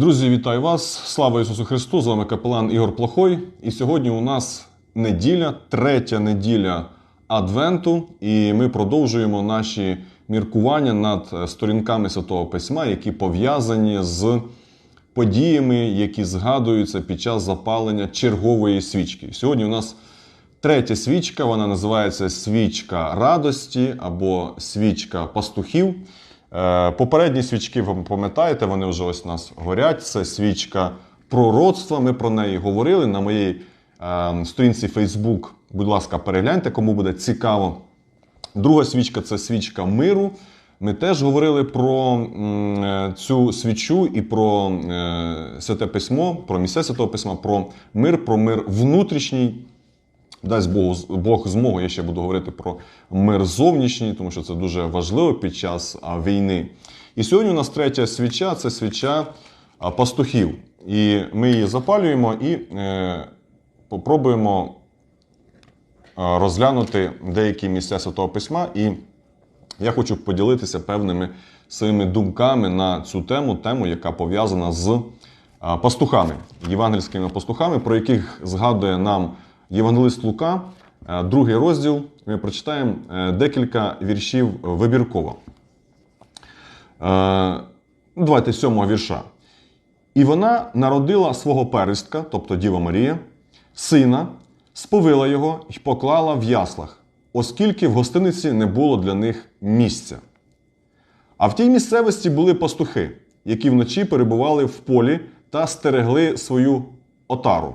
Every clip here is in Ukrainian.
Друзі, вітаю вас! Слава Ісусу Христу! З вами капелан Ігор Плохой. І сьогодні у нас неділя, третя неділя Адвенту, і ми продовжуємо наші міркування над сторінками Святого Письма, які пов'язані з подіями, які згадуються під час запалення чергової свічки. Сьогодні у нас третя свічка, вона називається свічка радості або свічка пастухів. Е, Попередні свічки, ви пам'ятаєте, вони вже ось у нас горять. Це свічка пророцтва. Ми про неї говорили на моїй е, сторінці Facebook. Будь ласка, перегляньте, кому буде цікаво. Друга свічка це свічка миру. Ми теж говорили про е, цю свічу і про е, святе письмо, про місце святого письма, про мир, про мир внутрішній. Дасть Бог, Бог змогу, я ще буду говорити про мир зовнішній, тому що це дуже важливо під час війни. І сьогодні у нас третя свіча це свіча пастухів. І ми її запалюємо і е, попробуємо розглянути деякі місця Святого Письма. І я хочу поділитися певними своїми думками на цю тему, тему, яка пов'язана з пастухами, євангельськими пастухами, про яких згадує нам Євангелист Лука, е, другий розділ. Ми прочитаємо е, декілька віршів вибірково. Е, ну, Давайте сьомого вірша. І вона народила свого перестка, тобто Діва Марія, сина, сповила його і поклала в яслах, оскільки в гостиниці не було для них місця. А в тій місцевості були пастухи, які вночі перебували в полі та стерегли свою отару.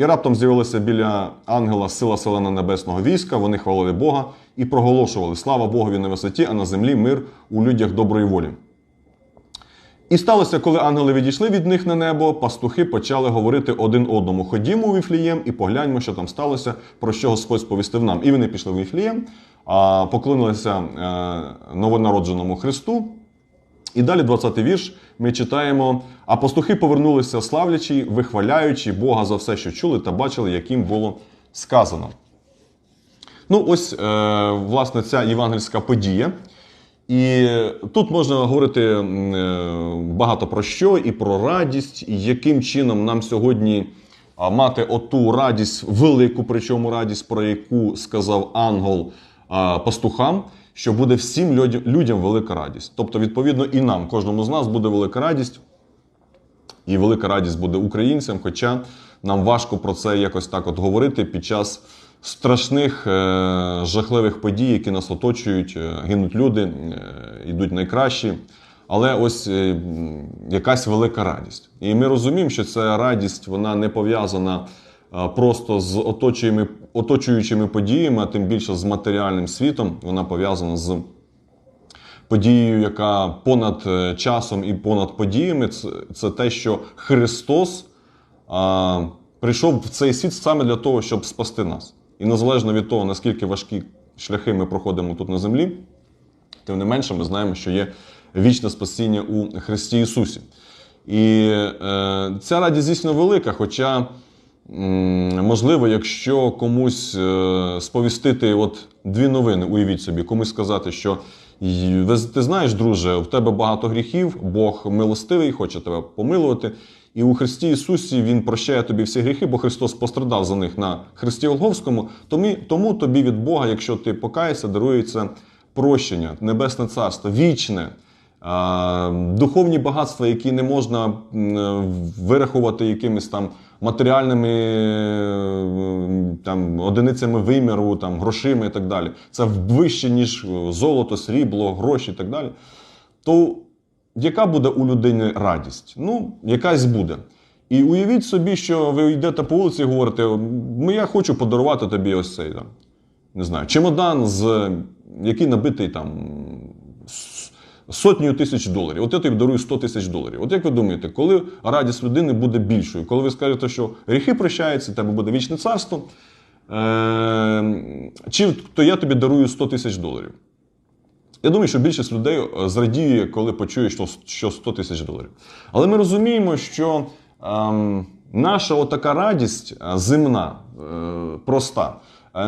І раптом з'явилася біля ангела сила селена небесного війська. Вони хвалили Бога і проголошували слава Богові на висоті, а на землі мир у людях доброї волі. І сталося, коли ангели відійшли від них на небо, пастухи почали говорити один одному: Ходімо у Віфлієм і погляньмо, що там сталося, про що Господь сповістив нам. І вони пішли в Віфлієм, поклонилися е, новонародженому Христу. І далі 20-й вірш ми читаємо: а пастухи повернулися славлячи, вихваляючи Бога за все, що чули та бачили, яким було сказано. Ну, ось, е, власне, ця євангельська подія. І тут можна говорити е, багато про що, і про радість, і яким чином нам сьогодні мати оту радість, велику, причому радість, про яку сказав ангел пастухам, що буде всім людям, велика радість. Тобто, відповідно, і нам, кожному з нас буде велика радість, і велика радість буде українцям, хоча нам важко про це якось так от говорити під час страшних е, жахливих подій, які нас оточують, е, гинуть люди, е, йдуть найкращі. Але ось якась велика радість. І ми розуміємо, що ця радість вона не пов'язана просто з оточуючими, оточуючими подіями, а тим більше з матеріальним світом. Вона пов'язана з подією, яка понад е, часом і понад подіями, це, це те, що Христос а, прийшов в цей світ саме для того, щоб спасти нас. І незалежно від того, наскільки важкі шляхи ми проходимо тут на землі, тим не менше, ми знаємо, що є вічне спасіння у Христі Ісусі. І е, ця радість дійсно велика, хоча. Можливо, якщо комусь е, сповістити от дві новини, уявіть собі, комусь сказати, що ти знаєш, друже, в тебе багато гріхів, Бог милостивий, хоче тебе помилувати. І у Христі Ісусі Він прощає тобі всі гріхи, бо Христос пострадав за них на Христі Олговському. Тому, тобі від Бога, якщо ти покаєшся, дарується прощення, небесне царство, вічне. Духовні багатства, які не можна м, вирахувати якимись там матеріальними е, там, одиницями виміру, там, грошима і так далі. Це вище, ніж золото, срібло, гроші і так далі. То яка буде у людини радість? Ну, якась буде. І уявіть собі, що ви йдете по вулиці і говорите: «Ну, я хочу подарувати тобі ось цей там, не знаю, чемодан, з, який набитий там сотнею тисяч доларів. От я тобі дарую 100 тисяч доларів. От як ви думаєте, коли радість людини буде більшою? Коли ви скажете, що гріхи прощаються, тебе буде вічне царство, е- чи то я тобі дарую 100 тисяч доларів? Я думаю, що більшість людей е, зрадіє, коли почує, що, що 100 тисяч доларів. Але ми розуміємо, що ем, наша отака радість е, земна, е, проста, е,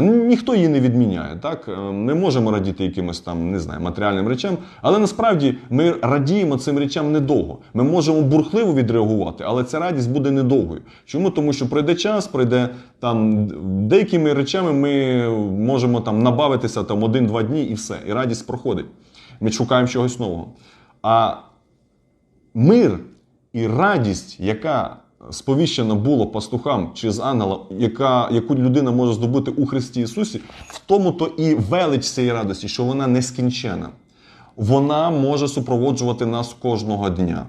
ніхто її не відміняє. Так? Е, Ми можемо радіти якимось там, не знаю, матеріальним речам, але насправді ми радіємо цим речам недовго. Ми можемо бурхливо відреагувати, але ця радість буде недовгою. Чому? Тому що пройде час, пройде там деякими речами ми можемо там набавитися там один-два дні і все. І радість проходить. Ми шукаємо чогось нового. А мир і радість, яка сповіщена було пастухам чи з ангела, яка, яку людина може здобути у Христі Ісусі, в тому то і велич цієї радості, що вона нескінчена. Вона може супроводжувати нас кожного дня.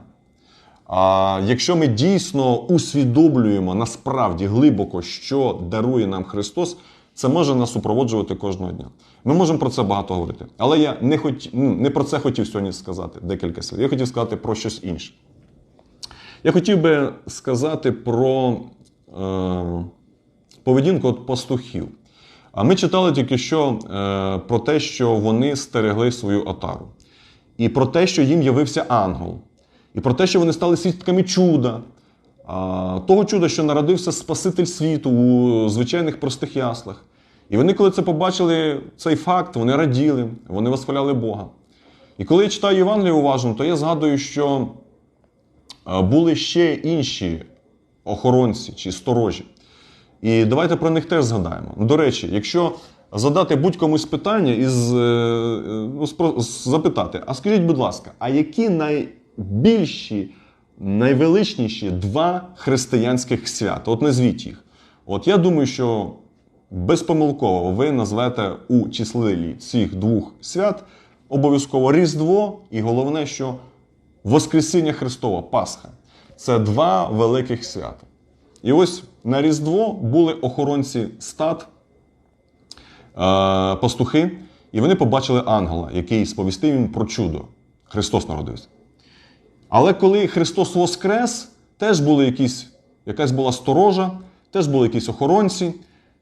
А якщо ми дійсно усвідомлюємо насправді глибоко, що дарує нам Христос, це може нас супроводжувати кожного дня. Ми можемо про це багато говорити. Але я не, хот... ну, не про це хотів сьогодні сказати декілька слів. Я хотів сказати про щось інше. Я хотів би сказати про е, поведінку от пастухів. А ми читали тільки що е, про те, що вони стерегли свою отару, і про те, що їм явився ангел, і про те, що вони стали свідками чуда, а, того чуда, що народився Спаситель світу у звичайних простих яслах. І вони, коли це побачили, цей факт, вони раділи, вони восхваляли Бога. І коли я читаю Євангелію уважно, то я згадую, що були ще інші охоронці чи сторожі. І давайте про них теж згадаємо. До речі, якщо задати будь-комусь питання і е, ну, запитати, а скажіть, будь ласка, а які найбільші, найвеличніші два християнських свята? От назвіть їх. От я думаю, що безпомилково ви назвете у числі цих двох свят обов'язково Різдво, і головне, що Воскресіння Христова, Пасха. Це два великих свята. І ось на Різдво були охоронці стад, е, пастухи, і вони побачили ангела, який сповістив їм про чудо. Христос народився. Але коли Христос воскрес, теж були якісь, якась була сторожа, теж були якісь охоронці,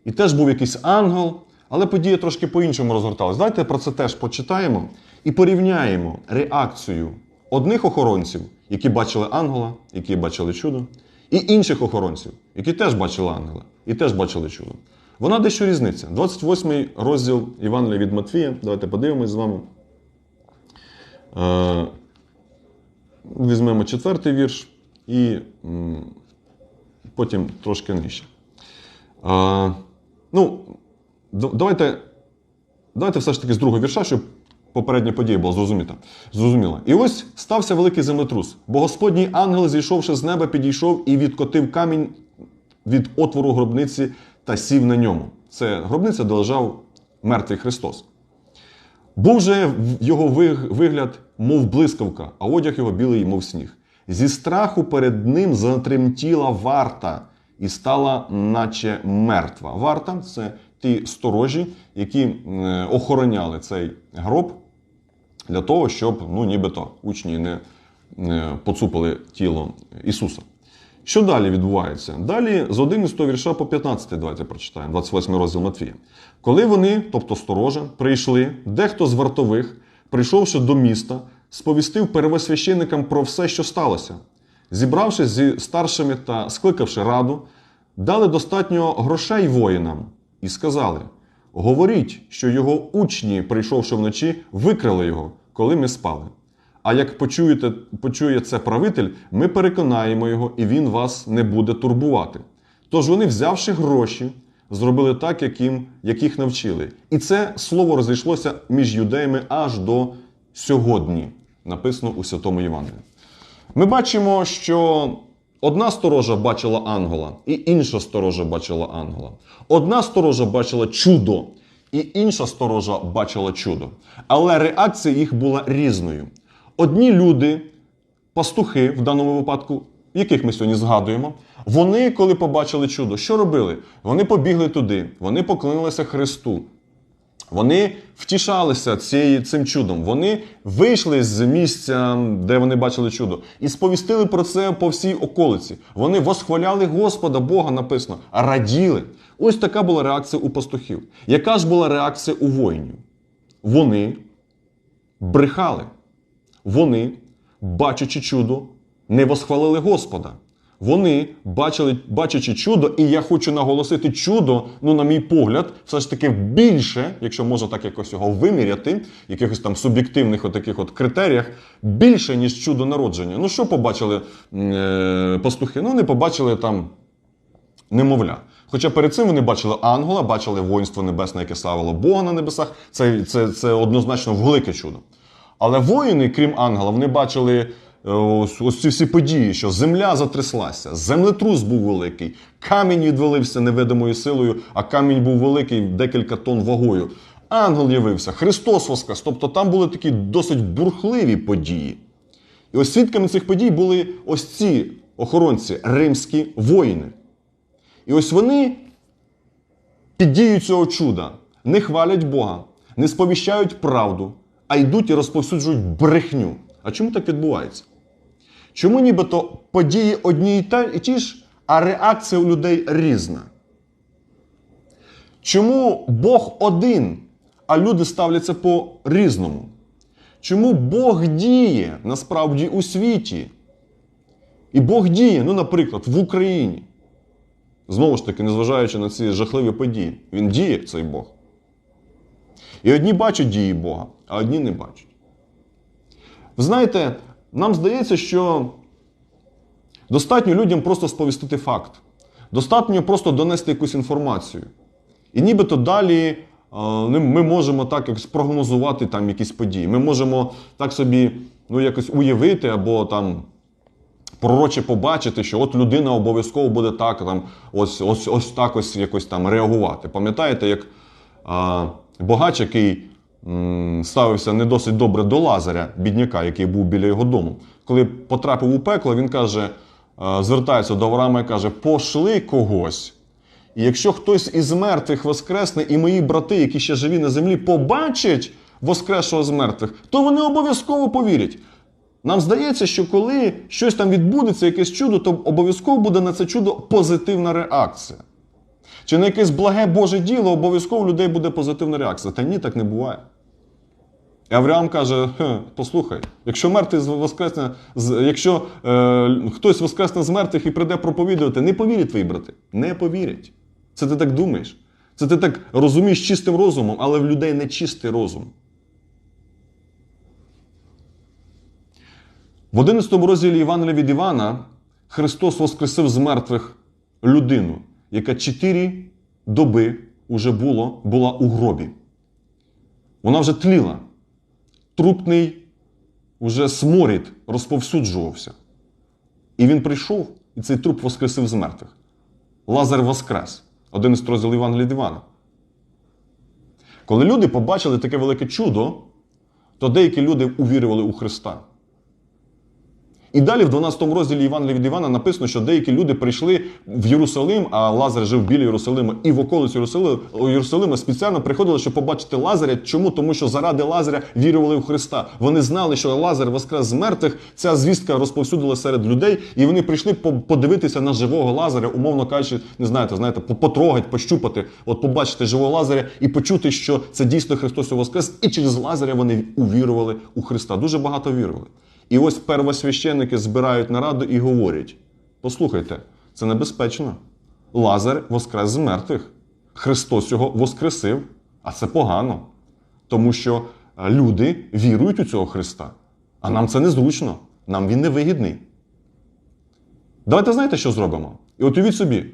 і теж був якийсь ангел. Але подія трошки по-іншому розгорталась. Давайте про це теж почитаємо і порівняємо реакцію одних охоронців, які бачили ангела, які бачили чудо, і інших охоронців, які теж бачили ангела і теж бачили чудо. Вона дещо різниця. 28 розділ Євангелія від Матвія. Давайте подивимось з вами. Е, Візьмемо четвертий вірш і потім трошки нижче. Е, ну, давайте, давайте все ж таки з другого вірша, щоб попередня подія була зрозуміта. зрозуміла. І ось стався великий землетрус, бо Господній ангел, зійшовши з неба, підійшов і відкотив камінь від отвору гробниці та сів на ньому. Це гробниця, де лежав мертвий Христос. Був же його вигляд, мов блискавка, а одяг його білий, мов сніг. Зі страху перед ним затремтіла варта і стала, наче мертва. Варта це ті сторожі, які е, охороняли цей гроб для того, щоб ну, нібито учні не, поцупили тіло Ісуса. Що далі відбувається? Далі з 11 вірша по 15 давайте прочитаємо, 28 розділ Матвія. Коли вони, тобто сторожа, прийшли, дехто з вартових, прийшовши до міста, сповістив первосвященикам про все, що сталося. Зібравшись зі старшими та скликавши раду, дали достатньо грошей воїнам і сказали: Говоріть, що його учні, прийшовши вночі, викрали його, коли ми спали. А як почуєте, почує це правитель, ми переконаємо його, і він вас не буде турбувати. Тож вони, взявши гроші, зробили так, як, їх навчили. І це слово розійшлося між юдеями аж до сьогодні, написано у Святому Євангелії. Ми бачимо, що одна сторожа бачила ангела, і інша сторожа бачила ангела. Одна сторожа бачила чудо, і інша сторожа бачила чудо. Але реакція їх була різною. Одні люди, пастухи в даному випадку, яких ми сьогодні згадуємо, вони, коли побачили чудо, що робили? Вони побігли туди, вони поклонилися Христу. Вони втішалися цією, цим чудом. Вони вийшли з місця, де вони бачили чудо, і сповістили про це по всій околиці. Вони восхваляли Господа, Бога написано, раділи. Ось така була реакція у пастухів. Яка ж була реакція у воїнів? Вони брехали. Вони, бачачи чудо, не восхвалили Господа. Вони бачили, бачачи чудо, і я хочу наголосити чудо, ну, на мій погляд, все ж таки більше, якщо можна так якось його виміряти, якихось там суб'єктивних отаких от критеріях, більше, ніж чудо народження. Ну, що побачили е, пастухи? Ну, вони побачили там немовля. Хоча перед цим вони бачили ангела, бачили воїнство небесне, яке славило Бога на небесах. Це, це, це однозначно велике чудо. Але воїни, крім ангела, вони бачили ось, ось ці всі події, що земля затряслася, землетрус був великий, камінь відвалився невидимою силою, а камінь був великий декілька тонн вагою. Ангел явився, Христос воскрес. Тобто там були такі досить бурхливі події. І ось свідками цих подій були ось ці охоронці, римські воїни. І ось вони під дією цього чуда не хвалять Бога, не сповіщають правду, а йдуть і розповсюджують брехню. А чому так відбувається? Чому нібито події одні і ті ж, а реакція у людей різна? Чому Бог один, а люди ставляться по-різному? Чому Бог діє насправді у світі? І Бог діє, ну, наприклад, в Україні. Знову ж таки, незважаючи на ці жахливі події, він діє, цей Бог. І одні бачать дії Бога, а одні не бачать. Ви знаєте, нам здається, що достатньо людям просто сповістити факт. Достатньо просто донести якусь інформацію. І нібито далі е, ми можемо так якось прогнозувати там якісь події. Ми можемо так собі ну, якось уявити або там пророче побачити, що от людина обов'язково буде так, там, ось, ось, ось так ось якось там реагувати. Пам'ятаєте, як а, богач, який ставився не досить добре до Лазаря, бідняка, який був біля його дому, коли потрапив у пекло, він каже, звертається до Авраама і каже: пошли когось. І якщо хтось із мертвих воскресне, і мої брати, які ще живі на землі, побачать воскресшого з мертвих, то вони обов'язково повірять. Нам здається, що коли щось там відбудеться, якесь чудо, то обов'язково буде на це чудо позитивна реакція. Чи на якесь благе Боже діло обов'язково у людей буде позитивна реакція. Та ні, так не буває. І Авраам каже: послухай, якщо мертвий воскресне, якщо е, хтось воскресне з мертвих і прийде проповідувати, не повірять твої брати. Не повірять. Це ти так думаєш. Це ти так розумієш чистим розумом, але в людей не чистий розум. В 11 розділі Євангелія від Івана Христос воскресив з мертвих людину, яка чотири доби уже було, була у гробі. Вона вже тліла. Трупний уже сморід розповсюджувався. І він прийшов, і цей труп воскресив з мертвих. Лазар воскрес. 11 розділ Євангелія від Лідивана. Коли люди побачили таке велике чудо, то деякі люди увірували у Христа. І далі в 12 розділі Євангелія від Івана написано, що деякі люди прийшли в Єрусалим, а Лазар жив біля Єрусалима і в околиці Єрусалима, спеціально приходили, щоб побачити Лазаря. Чому? Тому що заради Лазаря вірували в Христа. Вони знали, що Лазар воскрес з мертвих. Ця звістка розповсюдила серед людей, і вони прийшли по- подивитися на живого Лазаря, умовно кажучи, не знаєте, знаєте, по- потрогати, пощупати, от побачити живого Лазаря і почути, що це дійсно Христос воскрес, і через Лазаря вони увірували у Христа. Дуже багато вірували. І ось первосвященники збирають нараду і говорять: послухайте, це небезпечно. Лазар воскрес з мертвих. Христос його воскресив, а це погано. Тому що е, люди вірують у цього Христа. А нам це незручно, нам він невигідний. Давайте знаєте, що зробимо? І от уявіть собі,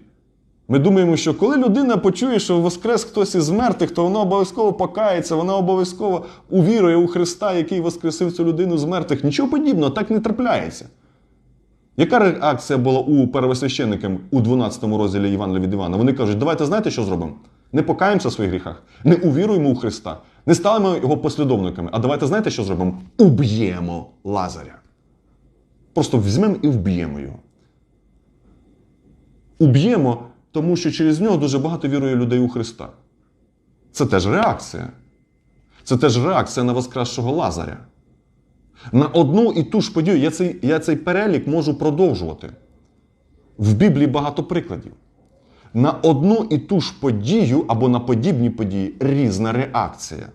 ми думаємо, що коли людина почує, що воскрес хтось із мертвих, то вона обов'язково покається, вона обов'язково увірує у Христа, який воскресив цю людину з мертвих. Нічого подібного, так не трапляється. Яка реакція була у первосвященників у 12 розділі Івана від Івана? Вони кажуть, давайте знаєте, що зробимо? Не покаємося в своїх гріхах, не увіруємо у Христа, не станемо його послідовниками. А давайте знаєте, що зробимо? Уб'ємо Лазаря. Просто візьмемо і вб'ємо його. Уб'ємо, тому що через нього дуже багато вірує людей у Христа. Це теж реакція. Це теж реакція на воскресшого Лазаря. На одну і ту ж подію я цей, я цей перелік можу продовжувати. В Біблії багато прикладів. На одну і ту ж подію або на подібні події різна реакція.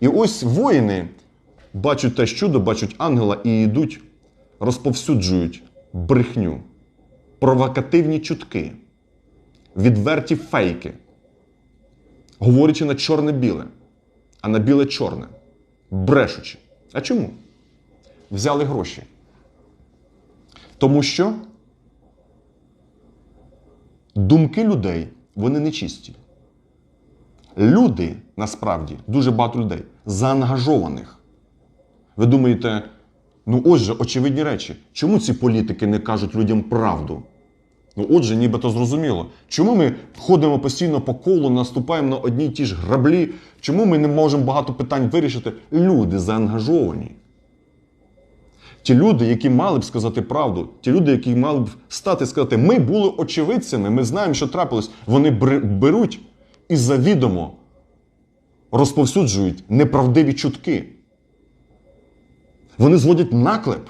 І ось воїни бачать те чудо, бачать ангела і йдуть, розповсюджують брехню, провокативні чутки, відверті фейки, говорячи на чорне-біле, а на біле-чорне, брешучи. А чому? Взяли гроші. Тому що думки людей вони нечисті. Люди, насправді, дуже багато людей, заангажованих. Ви думаєте, ну отже, очевидні речі, чому ці політики не кажуть людям правду? Ну, отже, нібито зрозуміло. Чому ми ходимо постійно по колу, наступаємо на одні й ті ж граблі? Чому ми не можемо багато питань вирішити? Люди заангажовані. Ті люди, які мали б сказати правду, ті люди, які мали б стати і сказати, ми були очевидцями, ми знаємо, що трапилось, вони беруть і завідомо розповсюджують неправдиві чутки. Вони зводять наклеп.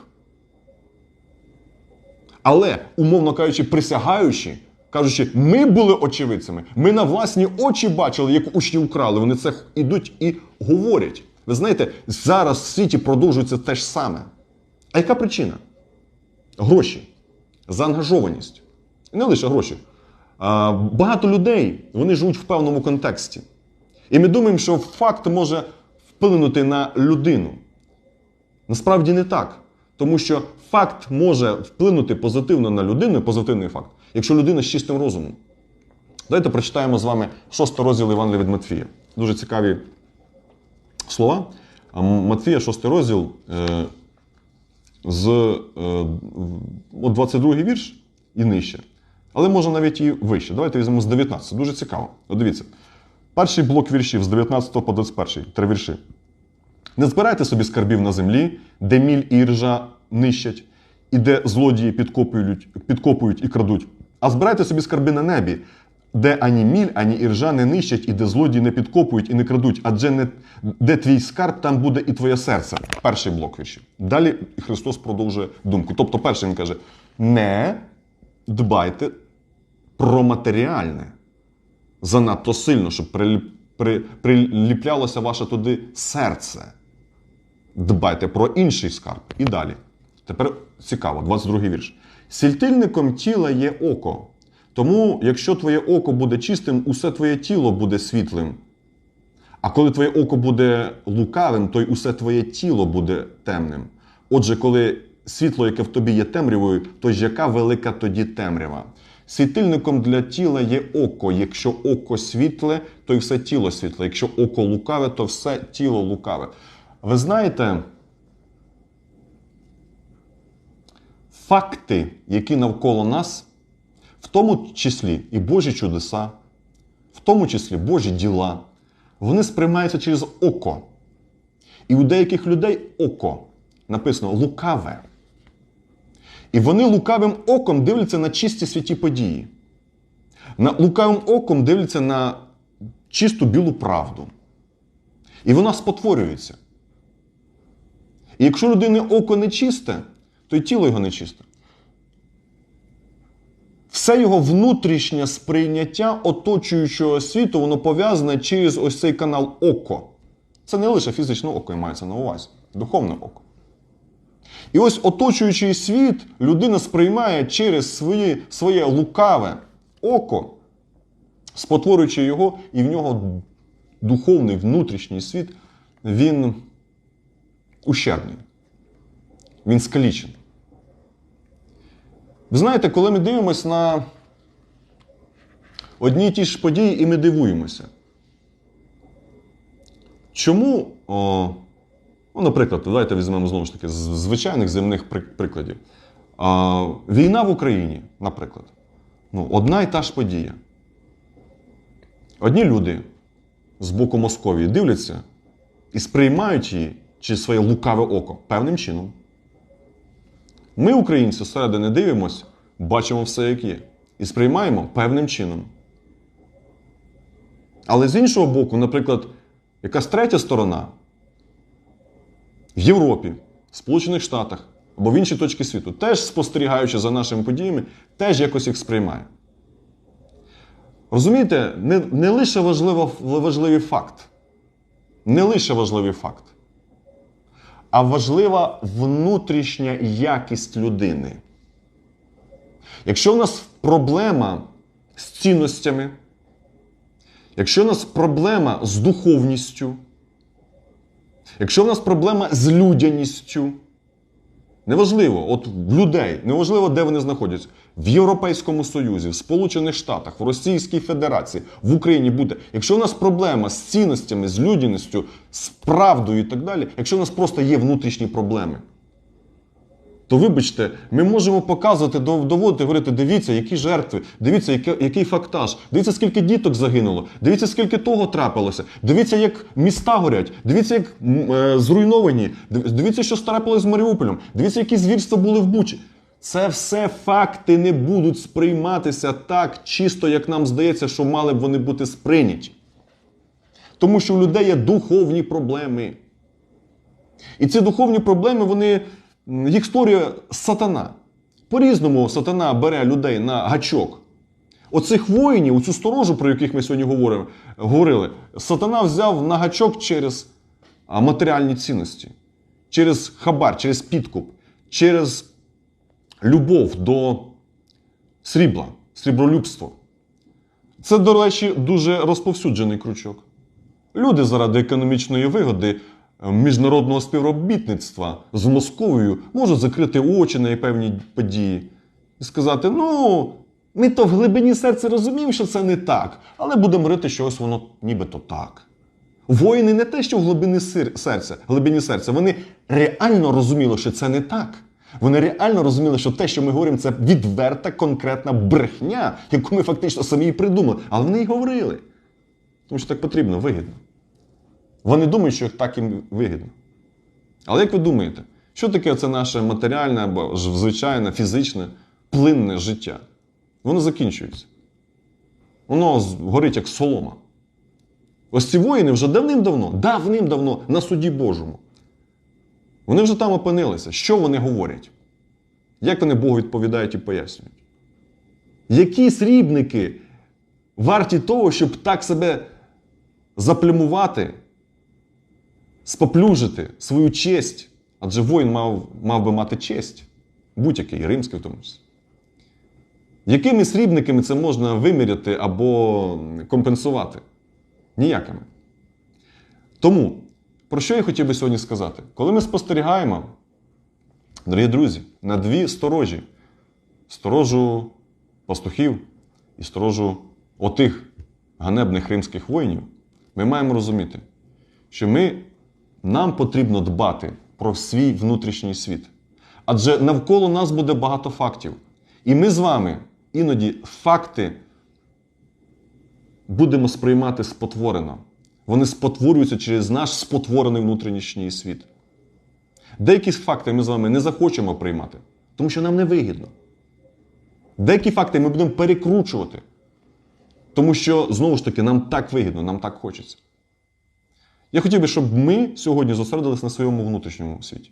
Але, умовно кажучи, присягаючи, кажучи, ми були очевидцями, ми на власні очі бачили, як учні украли. Вони це ідуть і говорять. Ви знаєте, зараз в світі продовжується те ж саме. А яка причина? Гроші, заангажованість. Не лише гроші. А, багато людей вони живуть в певному контексті. І ми думаємо, що факт може вплинути на людину. Насправді не так. Тому що факт може вплинути позитивно на людину, позитивний факт, якщо людина з чистим розумом. Давайте прочитаємо з вами шостий розділ Євангелія від Матфія. Дуже цікаві слова. Матфія, шостий розділ, е, з е, в- от 22 вірш і нижче. Але може навіть і вище. Давайте візьмемо з 19. Дуже цікаво. Дивіться. Перший блок віршів з 19 по 21, три вірші. Не збирайте собі скарбів на землі, де міль і іржа нищать, і де злодії підкопують, підкопують і крадуть. А збирайте собі скарби на небі, де ані міль, ані іржа не нищать, і де злодії не підкопують і не крадуть. Адже не, де твій скарб, там буде і твоє серце. Перший блок віршів. Далі Христос продовжує думку. Тобто, перший він каже: не дбайте про матеріальне занадто сильно, щоб приліп- при- приліплялося ваше туди серце. Дбайте про інший скарб. І далі. Тепер цікаво, 22 вірш. Сільтильником тіла є око. Тому, якщо твоє око буде чистим, усе твоє тіло буде світлим. А коли твоє око буде лукавим, то й усе твоє тіло буде темним. Отже, коли світло, яке в тобі є темрявою, то ж яка велика тоді темрява? Світильником для тіла є око. Якщо око світле, то й все тіло світле. Якщо око лукаве, то все тіло лукаве. Ви знаєте, факти, які навколо нас, в тому числі і Божі чудеса, в тому числі Божі діла, вони сприймаються через око. І у деяких людей око написано лукаве. І вони лукавим оком дивляться на чисті святі події. На лукавим оком дивляться на чисту білу правду. І вона спотворюється. Якщо людини око не чисте, то й тіло його не чисте. Все його внутрішнє сприйняття оточуючого світу, воно пов'язане через ось цей канал око. Це не лише фізичне око, і мається на увазі, духовне око. І ось оточуючий світ людина сприймає через свої, своє лукаве око, спотворюючи його, і в нього духовний внутрішній світ, він ущербний. Він скалічений. Ви знаєте, коли ми дивимося на одні й ті ж події, і ми дивуємося. Чому, о, ну, наприклад, давайте візьмемо знову ж таки з звичайних земних прикладів. А, війна в Україні, наприклад. Ну, одна і та ж подія. Одні люди з боку Московії дивляться і сприймають її через своє лукаве око певним чином. Ми, українці, зсередини дивимося, бачимо все, як є, і сприймаємо певним чином. Але з іншого боку, наприклад, якась третя сторона в Європі, в Сполучених Штатах або в іншій точці світу, теж спостерігаючи за нашими подіями, теж якось їх сприймає. Розумієте, не, не лише важливо, важливий факт, не лише важливий факт, а важлива внутрішня якість людини. Якщо в нас проблема з цінностями, якщо у нас проблема з духовністю, якщо в нас проблема з людяністю, неважливо, от людей, неважливо, де вони знаходяться, в Європейському Союзі, в Сполучених Штатах, в Російській Федерації, в Україні буде. Якщо у нас проблема з цінностями, з людяністю, з правдою і так далі, якщо у нас просто є внутрішні проблеми, то вибачте, ми можемо показувати, доводити, говорити, дивіться, які жертви, дивіться, яке- який фактаж, дивіться, скільки діток загинуло, дивіться, скільки того трапилося, дивіться, як міста горять, дивіться, як е, зруйновані, дивіться, що трапилось з Маріуполем, дивіться, які звірства були в Бучі. Це все факти не будуть сприйматися так чисто, як нам здається, що мали б вони бути сприйняті. Тому що у людей є духовні проблеми. І ці духовні проблеми, вони, їх створює сатана. По-різному сатана бере людей на гачок. Оцих воїнів, цю сторожу, про яких ми сьогодні говоримо, говорили, сатана взяв на гачок через матеріальні цінності, через хабар, через підкуп, через любов до срібла, срібролюбство. Це, до речі, дуже розповсюджений крючок. Люди заради економічної вигоди міжнародного співробітництва з Московією можуть закрити очі на певні події і сказати: ну, ми то в глибині серця розуміємо, що це не так, але будемо говорити, що ось воно нібито так. Воїни не те, що в глибині серця, глибині серця, вони реально розуміли, що це не так. Вони реально розуміли, що те, що ми говоримо, це відверта конкретна брехня, яку ми фактично самі і придумали. Але вони й говорили. Тому що так потрібно, вигідно. Вони думають, що так їм вигідно. Але як ви думаєте, що таке це наше матеріальне або звичайне, фізичне, плинне життя? Воно закінчується. Воно горить як солома. Ось ці воїни вже давним-давно, давним-давно на суді Божому. Вони вже там опинилися. Що вони говорять? Як вони Богу відповідають і пояснюють? Які срібники варті того, щоб так себе заплюмувати, споплюжити свою честь? Адже воїн мав, мав би мати честь, будь-який, римський в тому числі. Якими срібниками це можна виміряти або компенсувати? Ніякими. Тому, про що я хотів би сьогодні сказати? Коли ми спостерігаємо, дорогі друзі, на дві сторожі: сторожу пастухів і сторожу отих ганебних римських воїнів, ми маємо розуміти, що ми, нам потрібно дбати про свій внутрішній світ. Адже навколо нас буде багато фактів. І ми з вами іноді факти будемо сприймати спотворено. Вони спотворюються через наш спотворений внутрішній світ. Деякі факти ми з вами не захочемо приймати, тому що нам не вигідно. Деякі факти ми будемо перекручувати, тому що, знову ж таки, нам так вигідно, нам так хочеться. Я хотів би, щоб ми сьогодні зосередилися на своєму внутрішньому світі.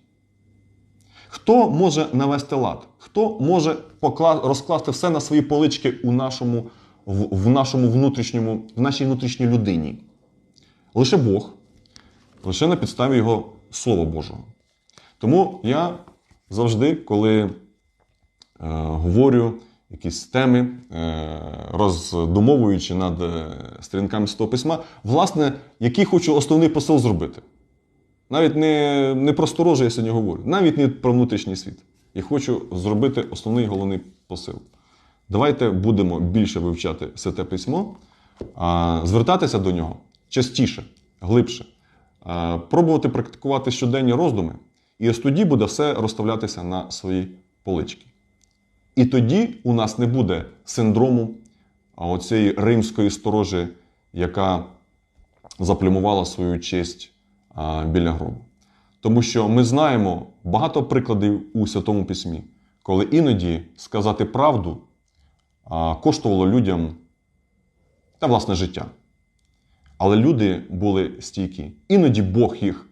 Хто може навести лад? Хто може покла... розкласти все на свої полички у нашому, в, в нашому внутрішньому, в нашій внутрішній людині? Лише Бог, лише на підставі Його Слова Божого. Тому я завжди, коли е, говорю якісь теми, е, роздумовуючи над е, сторінками Святого Письма, власне, який хочу основний посил зробити. Навіть не, не про сторожа я сьогодні говорю, навіть не про внутрішній світ. Я хочу зробити основний головний посил. Давайте будемо більше вивчати Святе Письмо, звертатися до нього частіше, глибше, пробувати практикувати щоденні роздуми, і ось тоді буде все розставлятися на свої полички. І тоді у нас не буде синдрому а, оцієї римської сторожі, яка заплюмувала свою честь біля гробу. Тому що ми знаємо багато прикладів у Святому Письмі, коли іноді сказати правду коштувало людям та власне життя. Але люди були стійкі. Іноді Бог їх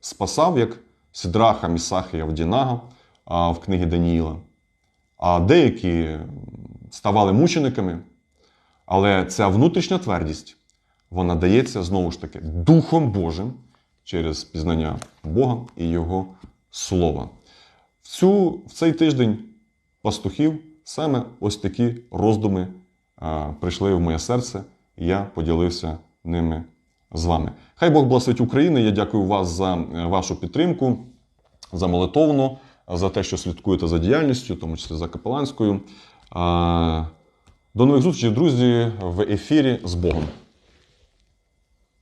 спасав, як Сідраха, Місаха і Авдінага в книгі Даніїла. А деякі ставали мучениками. Але ця внутрішня твердість, вона дається знову ж таки Духом Божим через пізнання Бога і Його Слова. В, цю, в цей тиждень пастухів саме ось такі роздуми а, прийшли в моє серце, і я поділився ними з вами. Хай Бог благословить Україну. Я дякую вас за е, вашу підтримку, за молитовну, за те, що слідкуєте за діяльністю, в тому числі за капеланською. До нових зустрічей, друзі, в ефірі з Богом.